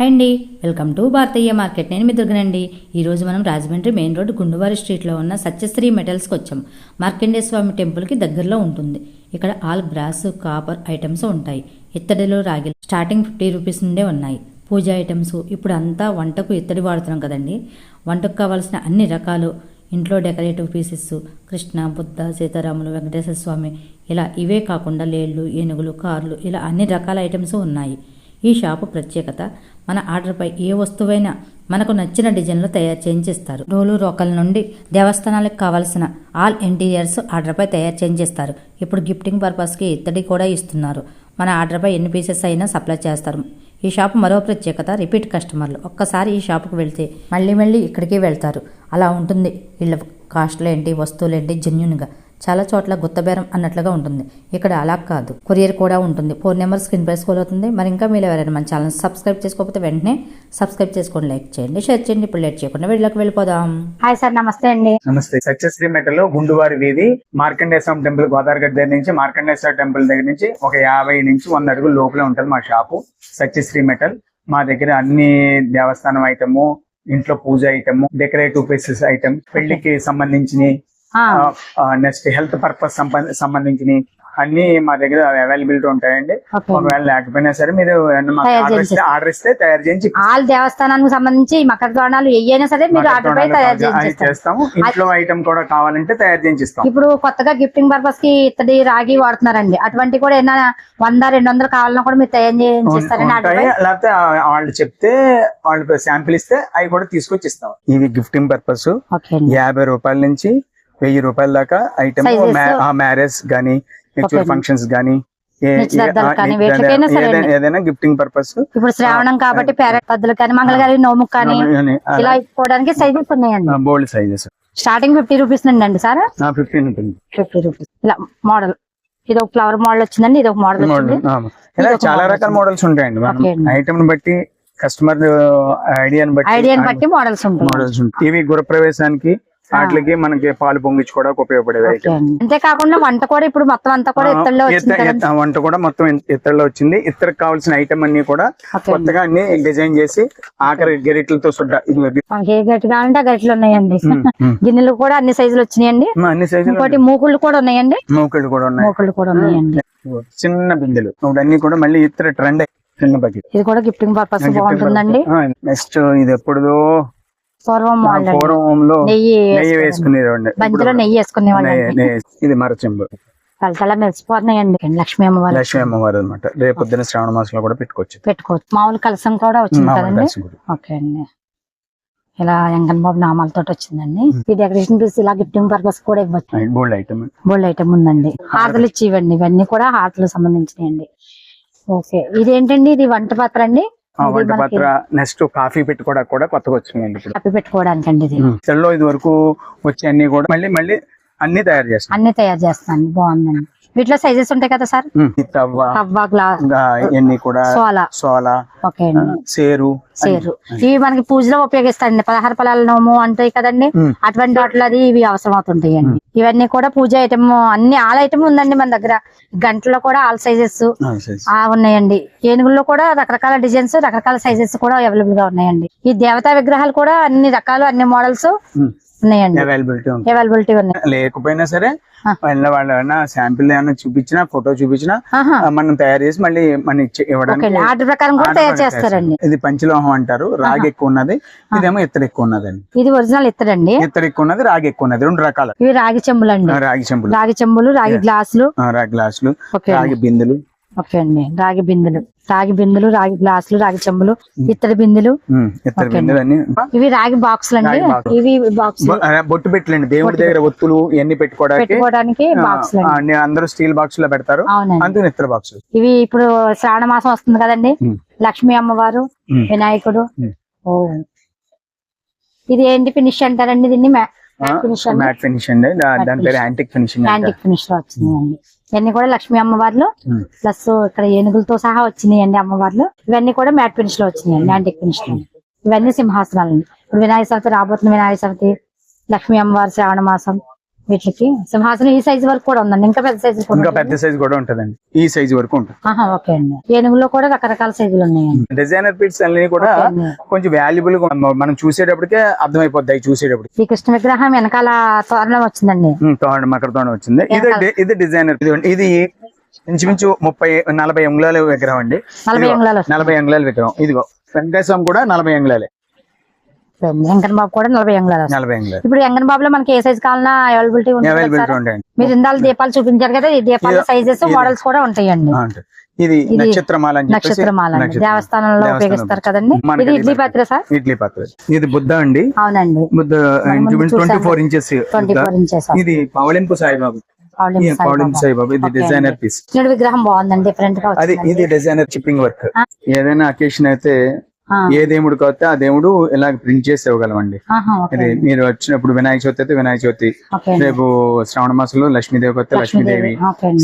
Hi అండి welcome to Bharatiya market. నేను మీ దుర్గనండి. ఈరోజు మనం రాజమండ్రి మెయిన్ రోడ్ గుండువారి స్ట్రీట్లో ఉన్న సత్యశ్రీ మెటల్స్కి వచ్చాం. మార్కండే స్వామి టెంపుల్కి దగ్గరలో ఉంటుంది. ఇక్కడ ఆల్ బ్రాస్ కాపర్ ఐటమ్స్ ఉంటాయి. ఇత్తడిలో రాగి స్టార్టింగ్ ఫిఫ్టీ రూపీస్ నుండే ఉన్నాయి. పూజ ఐటమ్స్ ఇప్పుడు అంతా వంటకు ఇత్తడి వాడుతున్నాం కదండి. వంటకు కావాల్సిన అన్ని రకాలు ఇంట్లో డెకరేటివ్ పీసెస్ కృష్ణ బుద్ధ సీతారాములు వెంకటేశ్వర స్వామి ఇలా ఇవే కాకుండా లేళ్ళు ఏనుగులు కార్లు ఇలా అన్ని రకాల ఐటమ్స్ ఉన్నాయి. ఈ షాపు ప్రత్యేకత మన ఆర్డర్పై ఏ వస్తువైనా మనకు నచ్చిన డిజైన్లో తయారు చేయించిస్తారు. రోలు రోకల నుండి దేవస్థానాలకు కావాల్సిన ఆల్ ఇంటీరియర్స్ ఆర్డర్పై తయారు చేయించేస్తారు. ఇప్పుడు గిఫ్టింగ్ పర్పస్కి ఇత్తడి కూడా ఇస్తున్నారు. మన ఆర్డర్పై ఎన్ని పీసెస్ అయినా సప్లై చేస్తారు. ఈ షాప్ మరో ప్రత్యేకత రిపీట్ కస్టమర్లు. ఒక్కసారి ఈ షాపుకు వెళ్తే మళ్ళీ మళ్ళీ ఇక్కడికే వెళ్తారు. అలా ఉంటుంది. వీళ్ళ కాస్ట్లు ఏంటి వస్తువులు ఏంటి జెన్యున్గా చాలా చోట్ల గుత్తబేరం అన్నట్లుగా ఉంటుంది. ఇక్కడ అలా కాదు. కొరియర్ కూడా ఉంటుంది. ఫోన్ నెంబర్ స్క్రీన్ పై స్కూల్ అవుతుంది. మరి ఇంకా మీరు ఎవరైనా మన ఛానల్ సబ్స్క్రైబ్ చేసుకోకపోతే వెంటనే సబ్స్క్రైబ్ చేసుకోండి లైక్ చేయండి షేర్ చేయండి. ఇప్పుడు లేట్ చేయకుండా వీళ్ళకి వెళ్ళిపోదాం. హాయ్ సార్ నమస్తే అండి. నమస్తే. సత్యశ్రీ మెటల్ గుండువారి వీధి మార్కండేశ్వరం టెంపుల్ గోదావరిగడ్డ దగ్గర నుంచి మార్కండేశ్వర టెంపుల్ దగ్గర నుంచి ఒక యాభై నుంచి వంద అడుగుల లోపలే ఉంటది మా షాపు. సత్యశ్రీ మెటల్. మా దగ్గర అన్ని దేవస్థానం ఐటము ఇంట్లో పూజ ఐటమ్ డెకరేటివ్ పీసెస్ ఐటమ్ పెళ్ళికి సంబంధించిన నెక్స్ట్ హెల్త్ పర్పస్ సంబంధించిన అన్ని మా దగ్గర అవైలబిలిటీ ఉంటాయండి. ఒకవేళ లేకపోయినా సరే మీరు ఆర్డర్ ఇస్తే తయారు చేయించి ఆల్ దేవస్థానానికి సంబంధించి మకర తోరణాలు ఏయైనా సరే మీరు ఆర్డర్ పై తయారు చేస్తాము. ఇంట్లో ఐటమ్ కూడా కావాలంటే తయారు చేయించి ఇస్తాం ఇప్పుడు కొత్తగా గిఫ్టింగ్ పర్పస్కి ఇత్తడి రాగి వాడుతున్నారండి. అటువంటి కూడా ఏమైనా వంద రెండు వందలు కావాలన్నా కూడా మీరు తయారు పై? లేకపోతే వాళ్ళు చెప్తే వాళ్ళు శాంపిల్ ఇస్తే అవి కూడా తీసుకొచ్చి ఇస్తాం. ఇవి గిఫ్టింగ్ పర్పస్ యాభై రూపాయల నుంచి వెయ్యి రూపాయల దాకా ఐటమ్ Sizes. మ్యారేజ్ గానీ మెచ్యూర్ Okay. ఫంక్షన్స్ కానీ ఏదైనా- గిఫ్టింగ్ పర్పస్ ఇప్పుడు శ్రావణం కాబట్టి పేరెట్ కానీ మంగళగారి నోము కానీ ఇలా ఇచ్చుకోవడానికి సైజెస్ ఉన్నాయండి. Bold sizes starting fifty rupees నుండి అండి సార్? ఫిఫ్టీన్ ఉంటుంది ఫిఫ్టీ రూపీస్ ఇలా మోడల్ ఇది ఒక ఫ్లవర్ మోడల్ వచ్చిందండి ఇది ఒక మోడల్ ఆ, ఇలా చాలా రకాల. మోడల్స్ ఉంటాయండి. ఐటమ్ బట్టి కస్టమర్ ఐడియాని బట్టి ఐడియాని బట్టి మోడల్స్ ఉంటాయి. మోడల్స్ ఉంటాయి. ఇవి గృహప్రవేశానికి వాటికి మనకి పాలు పొంగించుకోవడానికి అండి. అంతేకాకుండా వంట కూడా ఇప్పుడు మొత్తం అంతా కూడా ఇత్తడిలో. వంట కూడా మొత్తం ఇత్తడిలో వచ్చింది. ఇత్తడికి కావాల్సిన ఐటమ్ అన్ని కూడా. కొత్తగా అన్ని డిజైన్ చేసి ఆఖరి గెరిట్లతో సుడ్డ ఏ కావాలంటే గట్టిలు ఉన్నాయండి. గిన్నెలు కూడా అన్ని సైజులు వచ్చినాయండి. అన్ని సైజులు ఇంకోటి మూకుళ్ళు కూడా ఉన్నాయండి. మూకళ్ళు కూడా ఉన్నాయి. మూకుళ్ళు కూడా ఉన్నాయండి. చిన్న బిందెలు. అన్ని కూడా మళ్ళీ ఇత్తడి ట్రెండ్. చిన్న బకెట్. ఇది కూడా గిఫ్టింగ్ పర్పస్ బాగుంటుందండి. నెక్స్ట్ ఇది ఎప్పుడుదో పూర్వం పూర్వంలో నెయ్యి నెయ్యి బంతిలో నెయ్యి వేసుకునేవాళ్ళండి ఇది మరచెంబు. తల మెరిసిపోతున్నాయండి లక్ష్మీ అమ్మవారు. లక్ష్మీ అమ్మవారు అనమాట రేపు పొద్దున శ్రావణ మాసంలో కూడా పెట్టుకోవచ్చు. పెట్టుకోవచ్చు. మామూలు కలసం కూడా వచ్చింది కదండి. ఓకే అండి. ఇలా వెంకన్న బాబు నామాలతో వచ్చిందండి ఈ డెకరేషన్ పీస్ ఇలా గిఫ్టింగ్ పర్పస్ కూడా ఇవ్వచ్చు. బోల్డ్ ఐటమ్. బోల్డ్ ఐటమ్ ఉందండి. హారతలు. ఇచ్చి ఇవ్వండి. ఇవన్నీ కూడా హారతలు సంబంధించినవి ఓకే. ఇదేంటండి? ఇది వంట పాత్ర అండి? ఆ ఇది వంట మనకి పాత్ర నెక్స్ట్ కాఫీ పెట్టుకోవడానికి కూడా కొత్తగా వచ్చినాయండి ఇప్పుడు. కప్పి పెట్టుకోవడానికి అండి ఇది. సెల్లో ఇది వరకు వచ్చే అన్ని కూడా మళ్ళీ మళ్ళీ అన్ని తయారు చేస్తాం. అన్ని తయారు చేస్తాను బాగుందండి. వీటిలో సైజెస్ ఉంటాయి కదా సార్? తవ్వ గ్లాస్ ఇంకా ఇవన్నీ కూడా సోలా. సోల ఓకే. ఆ, అండి సేరు సేరు. ఇవి మనకి పూజలో ఉపయోగిస్తాయండి పదహారు ఫలాల నోము అంటాయి కదండి. అటువంటి వాటిలో అది ఇవి అవసరం అవుతుంటాయండి ఇవన్నీ కూడా పూజ ఐటమ్ అన్ని ఆల్ ఐటమ్ ఉందండి మన దగ్గర. గంటలో కూడా ఆల్ సైజెస్ ఉన్నాయండి. ఏనుగుల్లో కూడా రకరకాల డిజైన్స్ రకరకాల సైజెస్ కూడా అవైలబుల్గా ఉన్నాయండి. ఈ దేవతా విగ్రహాలు కూడా అన్ని రకాలు అన్ని మోడల్స్ ఉన్నాయండి. అవైలబిలిటీ ఉంది. అవైలబిలిటీ ఉన్నాయి. లేకపోయినా సరే. వాళ్ళ ఏమైనా శాంపిల్ ఏమైనా చూపించినా ఫోటో చూపించినా మనం తయారు చేసి మళ్ళీ మన ఇవ్వడానికి అండి ఆర్డర్ ప్రకారం కూడా ఆర్డర్ తయారు ప్రకారం చేస్తారండి. ఇది పంచలోహం అంటారు రాగి ఎక్కువ ఉన్నది ఇదేమో ఇత్తడి ఎక్కువ ఉన్నదండి. ఇది ఒరిజినల్ ఇత్తడండి ఇత్తడి ఎక్కువ ఉన్నది రాగి ఎక్కువ ఉన్నది రెండు రకాల. ఇవి రాగి చెంబులు అండి రాగి చెంబులు. రాగి చెంబులు రాగి గ్లాసులు. రాగి గ్లాసులు రాగి బిందులు. ఓకే అండి. రాగి బిందెలు. రాగి బిందెలు రాగి గ్లాసులు రాగి చెంబులు ఇత్తడి బిందెలు. ఇత్తడి. బిందులు అన్ని ఇవి రాగి బాక్సులు అండి. ఇవి బాక్స్ బొట్టు పెట్టలేండి. దేవుడి దగ్గర ఒత్తులు ఇవన్నీ పెట్టుకోవడానికి. బాక్సులు అందరూ స్టీల్ బాక్స్లో పెడతారు అందుకు ఇత్తడి బాక్స్ ఇవి ఇప్పుడు శ్రావణ మాసం వస్తుంది కదండి. లక్ష్మీ అమ్మవారు. వినాయకుడు. ఇది ఏంటి ఫినిష్ అంటారండి దీన్ని? ఫినిష్ అండి. మ్యాట్ ఫినిష్ అండి. దా- దాని పేరు యాంటిక్ ఫినిషింగ్ యాంటిక్ ఫినిష్లో వచ్చినాయండి ఇవన్నీ కూడా లక్ష్మీ అమ్మవార్లు. ప్లస్ ఇక్కడ ఏనుగులతో సహా వచ్చినాయండి అమ్మవార్లు. ఇవన్నీ కూడా మ్యాట్ ఫినిష్లో వచ్చినాయండి యాంటిక్ ఫినిష్లో. ఇవన్నీ సింహాసనాలు ఇప్పుడు వినాయక చవితి రాబోతున్న వినాయక చవితి లక్ష్మీ అమ్మవారి శ్రావణ మాసం వీటికి. సింహాసనం ఈ సైజ్ వరకు కూడా ఉందండి. ఇంకా పెద్ద సైజు కూడా ఇంకా. పెద్ద సైజ్ కూడా ఉంటదండి. ఈ సైజ్ వరకు ఉంటుంది. ఓకే అండి. ఏనుగులో కూడా రకరకాల సైజులు ఉన్నాయండి. డిజైనర్ పిట్స్ అన్ని కూడా. కొంచెం వాల్యుబుల్గా మనం చూసేటప్పటికే అర్థమైపోద్ది అవి చూసేటప్పుడు ఈ కృష్ణ విగ్రహం వెనకాల తోరణం వచ్చిందండి. తోడ మకర తోడ వచ్చింది. ఇది ఇది డిజైనర్ ఇది ఇంచుమించు ముప్పై నలభై అంగుళాల విగ్రహం అండి. నలభై అంగుళాలు విగ్రహం. ఇదిగో వెంకటేశ్వర కూడా నలభై అంగుళాలే. వెంకన్న బాబు కూడా నలభై వస్తుంది. నలభై అంగుళాలు ఇప్పుడు వెంకన్న బాబులో మనకి ఏ సైజ్ కావాలన్నా అవైలబిలిటీ? ఉంటాయండి మీరు ఇందాల దీపాలు చూపించారు కదా ఈ దీపాల సైజెస్ మోడల్స్ కూడా ఉంటాయండి. ఇది నక్షత్రమాల నక్షత్రమాల. దేవస్థానంలో ఉపయోగిస్తారు కదండి. ఇది ఇడ్లీ పాత్ర సార్? ఇడ్లీ పాత్ర. ఇది బుద్ధ అండి. అవునండి. Buddha twenty. Four inches twenty four inches ఇది పవళింపు సాయిబాబు. విగ్రహం బాగుందండి డిఫరెంట్గా అది. ఇది డిజైనర్ చిప్పింగ్ వర్క్. ఏదైనా అకేషన్ అయితే ఏ దేవుడు కాస్తే ఆ దేవుడు ఇలా ప్రింట్ చేసి ఇవ్వగలమండి ఇది మీరు వచ్చినప్పుడు వినాయక చవితి అయితే వినాయక చవితి. రేపు శ్రావణ మాసంలో లక్ష్మీదేవి కొత్త లక్ష్మీదేవి.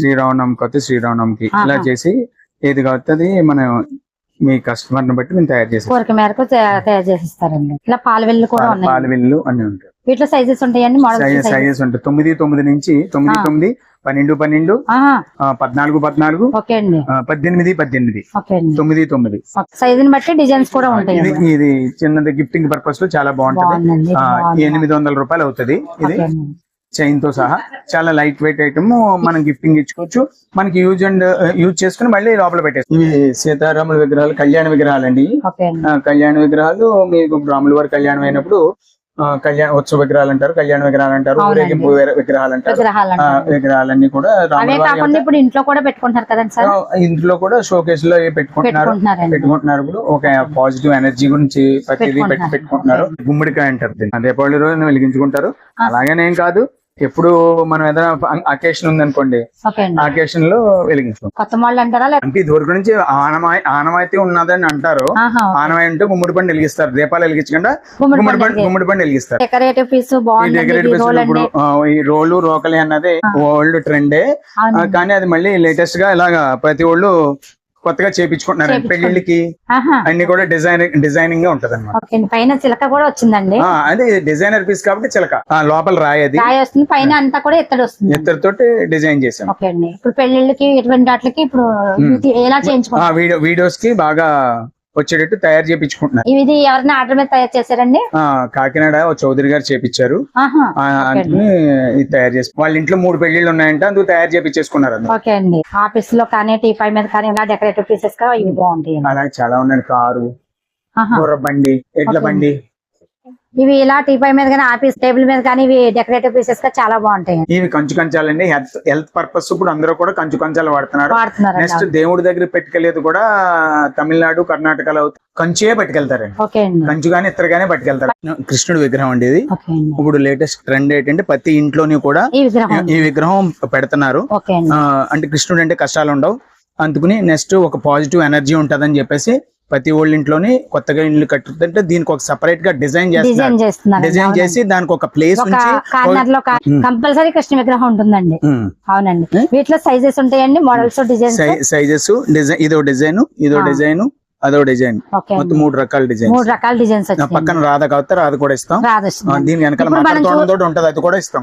శ్రీరామనవమి కొత్త శ్రీరామనవమికి ఇలా. చేసి ఏది కాస్తుంది మనం మీ కస్టమర్ని బట్టి మేము తయారు చేసి కోరిక మేరకు తయా- తయారు చేసిస్తారండి. ఇలా పాల వెల్లు కూడా ఉన్నాయి పాల విల్లు అన్ని ఉంటాయి. వీటిలో సైజెస్ ఉంటాయండి మోడల్స్ సైజెస్ ఉంటాయి. తొమ్మిది తొమ్మిది నుంచి తొమ్మిది. తొమ్మిది పన్నెండు పన్నెండు పద్నాలుగు పద్నాలుగు పద్దెనిమిది పద్దెనిమిది. తొమ్మిది తొమ్మిది. సైజుని బట్టి డిజైన్స్ కూడా ఇది ఉంటాయండి. ఇది చిన్నది గిఫ్టింగ్ పర్పస్లో చాలా బాగుంటది. ఎనిమిది వందల రూపాయలు అవుతుంది. ఇది. చైన్తో సహా చాలా లైట్ వెయిట్ ఐటమ్ మనం గిఫ్టింగ్ ఇచ్చుకోవచ్చు. మనకి యూజ్ అండ్ యూజ్ చేసుకుని మళ్ళీ లోపల పెట్టేసి ఇవి సీతారాముల విగ్రహాలు కళ్యాణ విగ్రహాలు అండి. కళ్యాణ విగ్రహాలు మీకు రాముల వారి కళ్యాణం అయినప్పుడు కళ్యాణ ఉత్సవ విగ్రహాలు అంటారు కళ్యాణ విగ్రహాలు అంటారు. ఊరేగింపు విగ్ర- విగ్రహాలు అంటారు. విగ్రహాలన్నీ కూడా ఇప్పుడు ఇంట్లో కూడా పెట్టుకుంటారు కదండి సార్? ఇంట్లో కూడా షోకేస్లో పెట్టుకుంటున్నారు. పెట్టుకుంటున్నారు ఇప్పుడు. ఒక పాజిటివ్ ఎనర్జీ గురించి ప్రతిదీ పెట్టి పెట్టుకుంటున్నారు. గుమ్మడికాయ అంటారు దీన్ని. దీపావళి రోజున వెలిగించుకుంటారు. ఆ. అలాగనేం కాదు. ఎప్పుడు మనం ఏదైనా అకేషన్ ఉందనుకోండి అకేషన్లో వెలిగించుకుంటాం కొత్త అంటారా అంటే ఇదివరకు నుంచి ఆనమాయి ఆనవాయితీ ఉన్నదని అంటారు. ఆనవాయి అంటే గుమ్మడి పండు వెలిగిస్తారు. దీపాలు వెలిగించకుండా గుమ్మడి పండు. గుమ్మడి పండు వెలిగిస్తారు. డెకరేటివ్ పీస్ డెకరేటివ్ రోల్ ఇప్పుడు ఈ రోలు రోకలి అన్నది ఓల్డ్ ట్రెండే. కానీ అది మళ్ళీ లేటెస్ట్గా ఇలాగా ప్రతి ఒళ్ళు కొత్తగా. పెళ్ళిళ్ళకి ఆహా, అన్ని కూడా డిజైనింగ్ డిజైనింగ్గా ఉంటది అనమాట పైన చిలక కూడా వచ్చిందండి. అదే డిజైనర్ పీస్ కాబట్టి చిలక. లోపల రాయది. రాయి వస్తుంది పైన అంతా కూడా ఎత్తడి వస్తుంది. ఇద్దరితోటి డిజైన్ చేసాం ఇప్పుడు పెళ్ళిళ్ళకి ఎటువంటి వాటికి ఇప్పుడు ఎలా వీడియో వీడియోస్కి బాగా వచ్చేటట్టు తయారు చేపించుకుంటున్నారు. ఇది ఎవరైనా ఆర్డర్ మీద తయారు చేశారండి? కాకినాడ చౌదరి గారు చేపించారు. ఇది తయారు చేసి వాళ్ళ ఇంట్లో మూడు పెళ్ళిళ్ళు ఉన్నాయంటే అందుకు తయారు చేపించేసుకున్నారు ఓకే అండి. ఆఫీస్లో కానీ టీపై మీద కానీ ఇలా డెకరేటివ్ పీసెస్ ఇవి బాగుంటాయి అలాగే చాలా ఉన్నాయి కారు. గుర్ర బండి ఎడ్ల. బండి. ఇవి ఇలా టీపై మీద కానీ ఆఫీస్ టేబుల్ మీద కానీ ఇవి డెకరేటివ్ పీసెస్గా చాలా బాగుంటాయి. ఇవి కంచు కంచాలండి హెల్త్ హెల్త్ పర్పస్ ఇప్పుడు అందరూ కూడా కంచు కంచాలు వాడుతున్నారు నెక్స్ట్ దేవుడి దగ్గర పెట్టుకెళ్ళేది కూడా తమిళనాడు కర్ణాటకలో కంచే అండి. కంచు గానీ ఇతర గానీ పట్టుకెళ్తారు. కృష్ణుడి విగ్రహం అండి ఇది. ఇప్పుడు లేటెస్ట్ ట్రెండ్ ఏంటంటే ప్రతి ఇంట్లోని కూడా ఈ విగ్రహం పెడుతున్నారు. అంటే కృష్ణుడు అంటే కష్టాలు ఉండవు. అందుకుని నెక్స్ట్ ఒక పాజిటివ్ ఎనర్జీ ఉంటదని చెప్పేసి ప్రతి ఒళ్ళ ఇంట్లోని కొత్తగా ఇల్లు కట్టుతుంటే దీనికి ఒక సెపరేట్గా డిజైన్ డిజైన్ చేస్తున్నారు డిజైన్ చేసి దానికి ఒక ప్లేస్ కార్నర్లో. కంపల్సరీ కృష్ణ విగ్రహం ఉంటుందండి. అవునండి. వీటిలో సైజెస్ ఉంటాయండి మోడల్స్ డిజైన్స్ సైజెస్ డిజైన్ ఇదో డిజైన్ ఇదో. డిజైన్ అదో డిజైన్. మొత్తం మూడు రకాల డిజైన్ మూడు రకాల డిజైన్స్ పక్కన రాధ కాబట్టి రాధ కూడా ఇస్తాం. దీని వెనకాల మకర తోటి ఉంటది అది కూడా ఇస్తాం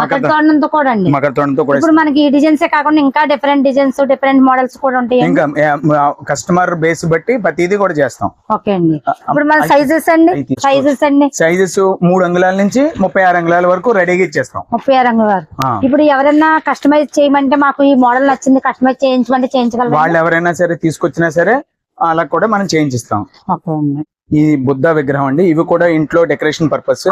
మకర తోరణంతో కూడా అండి. మకర తోరణంతో కూడా ఇప్పుడు మనకి ఈ డిజైన్స్ కాకుండా ఇంకా డిఫరెంట్ డిజైన్స్ డిఫరెంట్ మోడల్స్ కూడా ఉంటాయి ఇంకా కస్టమర్ బేస్ బట్టి ప్రతిదీ కూడా చేస్తాం. ఓకే అండి. ఇప్పుడు మన సైజెస్ అండి. సైజెస్ అండి? సైజెస్ మూడు అంగుళాల నుంచి ముప్పై ఆరు అంగుళాల వరకు రెడీగా ఇచ్చేస్తాం. ముప్పై ఆరు రంగుల వారు ఆ. ఇప్పుడు ఎవరైనా కస్టమైజ్ చేయమంటే మాకు ఈ మోడల్ నచ్చింది కస్టమైజ్ చేయించమంటే చేయించగలరా వాళ్ళు ఎవరైనా సరే తీసుకొచ్చినా సరే అలా కూడా మనం చేయించిస్తాం. ఈ బుద్ధ విగ్రహం అండి. ఇవి కూడా ఇంట్లో డెకరేషన్ పర్పస్.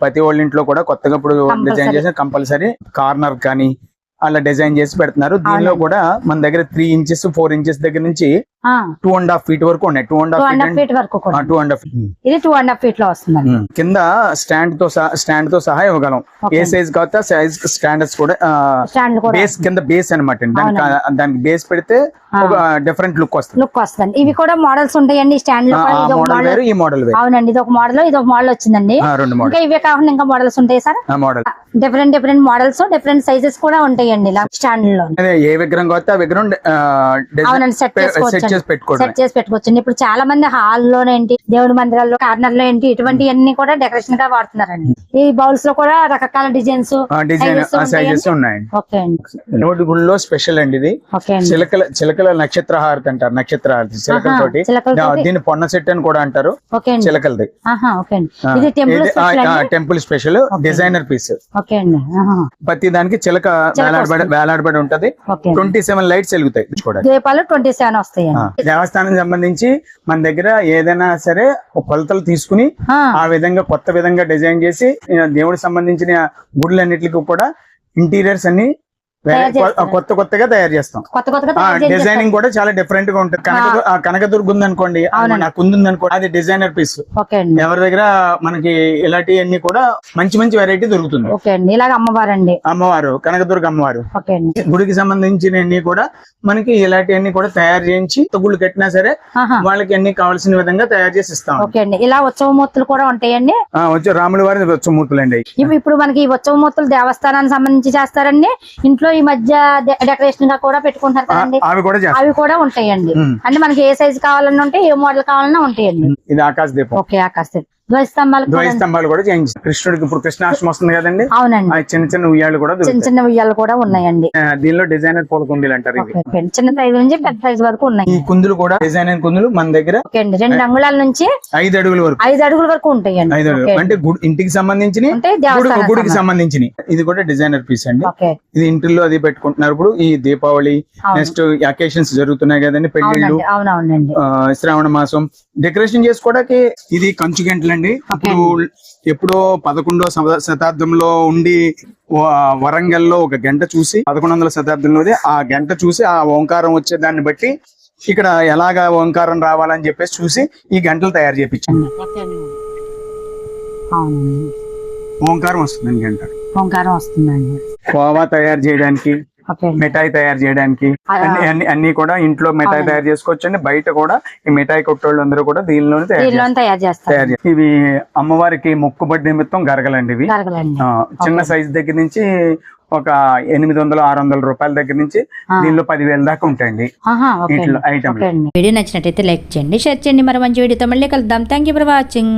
ప్రతి వాళ్ళ ఇంట్లో కూడా కొత్తగా ఇప్పుడు. డిజైన్ చేసి కంపల్సరీ కార్నర్ కానీ అలా డిజైన్ చేసి పెడుతున్నారు. దీనిలో. కూడా మన దగ్గర త్రీ ఇంచెస్ ఫోర్ ఇంచెస్ దగ్గర నుంచి టూ అండ్ హాఫ్ ఫీట్ వరకు ఉన్నాయి. టూ అండ్ హాఫ్ ఫీట్ వరకు టూ అండ్ హాఫ్ ఇది టూ అండ్ హాఫ్ ఫీట్లో వస్తుందండి. కింద స్టాండ్తో సహా స్టాండ్తో సహా ఇవ్వగలం. ఏ సైజ్ కావచ్చా సైజ్ స్టాండర్డ్స్ కూడా స్టాండ్ కూడా. బేస్ కింద బేస్ అనమాట దానికి దానికి బేస్ పెడితే డిఫరెంట్ లుక్ వస్తుంది. లుక్ వస్తుంది ఇవి కూడా మోడల్స్ ఉంటాయండి. స్టాండ్ మోడల్ ఈ మోడల్ అవునండి. ఇది ఒక మోడల్ ఇది ఒక మోడల్ వచ్చిందండి. ఇంకా మోడల్ ఇవే కాకుండా ఇంకా మోడల్స్ ఉంటాయి సార్? ఆ model different different models different sizes కూడా ఉంటాయండి ఇలా స్టాండ్లో. అదే ఏ విగ్రహం కావస్తే ఆ విగ్రహం అవునండి. సెట్ చేసుకోవచ్చు చేసి పెట్టుకోవడం సెట్ చేసి పెట్టుకోవచ్చు. ఇప్పుడు చాలా మంది హాల్లోనేంటి దేవుడి మందిరాల్లో కార్నర్లో ఏంటి ఇటువంటివన్నీ కూడా డెకరేషన్గా వాడుతున్నారండి. ఈ బౌల్స్లో కూడా రకరకాల డిజైన్స్ డిజైన్ sizes ఉంటాయండి? సైజెస్ ఉన్నాయండి. ఓకే అండి. నోటి గుళ్ళో స్పెషల్ అండి ఇది. చిలకల చిలకల నక్షత్ర హారతి అంటారు నక్షత్ర హారతి చిలకలతోటి చిలకలతోటి. దీన్ని పొన్న సెట్ అని కూడా అంటారు చిలకలది. టెంపుల్ స్పెషల్ అండి. Temple special designer piece okay. అండి. ఆహా. ప్రతి దానికి చిలక వేలాడబడి వేలాడబడి ఉంటది. ట్వంటీ సెవెన్ లైట్స్ వెలుగుతాయి దీపాలు ట్వంటీ సెవెన్ వస్తాయండి. దేవస్థానం సంబంధించి మన దగ్గర ఏదైనా సరే కొలతలు తీసుకుని ఆ, విధంగా కొత్త విధంగా డిజైన్ చేసి దేవుడికి సంబంధించిన గుడులన్నిటికీ కూడా ఇంటీరియర్స్ అన్ని. కొత్త కొత్తగా తయారు చేస్తాం. కొత్త కొత్తగా డిజైనింగ్ కూడా చాలా డిఫరెంట్గా ఉంటుంది. కనక కనకదుర్గ ఉంది అనుకోండి నాకు ఉంది అనుకోండి అది డిజైనర్ పీస్ ఎవరి దగ్గర మనకి ఇలాంటివన్నీ కూడా మంచి మంచి వెరైటీ దొరుకుతుంది. ఓకే అండి. ఇలాగ అమ్మవారండి. అమ్మవారు కనకదుర్గ అమ్మవారు. గుడికి సంబంధించినవన్నీ కూడా మనకి ఇలాంటివన్నీ కూడా తయారు చేయించి గుళ్ళు కట్టినా సరే వాళ్ళకి అన్ని కావాల్సిన విధంగా తయారు చేసి ఇస్తాం. ఓకే అండి. ఇలా ఉత్సవమూర్తులు కూడా ఉంటాయండి? వచ్చి రాముల వారి వచ్చమూర్తులు అండి ఇవి ఇప్పుడు మనకి ఈ ఉత్సవమూర్తులు దేవస్థానానికి సంబంధించి చేస్తారండి. ఇంట్లో ఈ మధ్య డెకరేషన్గా కూడా పెట్టుకుంటారు కదండి. అవి కూడా చేస్తాం. అవి కూడా ఉంటాయండి. అంటే మనకి ఏ సైజ్ కావాలన్నా ఉంటే ఏ మోడల్ కావాలన్నా ఉంటాయండి. ఇది ఆకాశ దీపం. ఓకే ఆకాశ ధ్వజ స్తంభాలు ద్వయ స్తంభాలు కూడా చేయించి. కృష్ణుడికి ఇప్పుడు కృష్ణాష్టమి వస్తుంది కదండి? అవునండి. చిన్న చిన్న ఉయ్యాలు కూడా చిన్న చిన్న ఉయ్యాలు కూడా ఉన్నాయండి. దీనిలో డిజైనర్ పూల కుందీలు అంటారు. చిన్న సైజు నుంచి పెద్ద సైజు వరకు ఈ ఉన్నాయి కుందులు కూడా డిజైనర్ కుందులు మన దగ్గర రెండు అంగుళాల నుంచి ఐదు అడుగుల వరకు. ఐదు అడుగుల వరకు ఉంటాయండి. ఐదు. అడుగులు. అంటే ఇంటికి సంబంధించిన గుడికి సంబంధించిన ఇది కూడా డిజైనర్ పీస్ అండి. ఇది ఇంటిల్లో అది పెట్టుకుంటున్నారు. ఇప్పుడు ఈ దీపావళి. నెక్స్ట్ అకేషన్స్ జరుగుతున్నాయి కదండి పెళ్ళిళ్ళు ఆ, శ్రావణ మాసం డెకరేషన్ చేసుకోవడానికి ఇది కంచు గంటలండి. ఇప్పుడు ఎప్పుడో పదకొండో శత- శతాబ్దంలో ఉండి వ- వరంగల్లో ఒక గంట చూసి పదకొండు వందల శతాబ్దంలోది ఆ గంట చూసి ఆ ఓంకారం వచ్చే దాన్ని బట్టి ఇక్కడ ఎలాగా ఓంకారం రావాలని చెప్పేసి చూసి ఈ గంటలు తయారు చేయించాం అవునండి. ఓంకారం వస్తుందండి గంట. ఓంకారం వస్తుందండి. కోవా తయారు చేయడానికి. మిఠాయి తయారు చేయడానికి. అన్ని కూడా ఇంట్లో మిఠాయి తయారు చేసుకోవచ్చండి బయట కూడా ఈ మిఠాయి కొట్టోళ్ళు అందరూ కూడా దీనిలోనే తయారు దీనిలో చేస్తారు. ఇవి అమ్మవారికి మొక్కుబడి నిమిత్తం గరగలండి ఇవి. చిన్న సైజ్ దగ్గర నుంచి ఒక ఎనిమిది వందల ఆరు వందల రూపాయల దగ్గర నుంచి దీనిలో పదివేల దాకా ఉంటాయండి. ఆహా, ఓకే. ఇట్లా అండి. ఐటమ్ ఓకే అండి. వీడియో నచ్చినట్టయితే లైక్ చేయండి షేర్ చేయండి. మరి మంచి వీడియోతో మళ్ళీ కలుద్దాం. Thank you for watching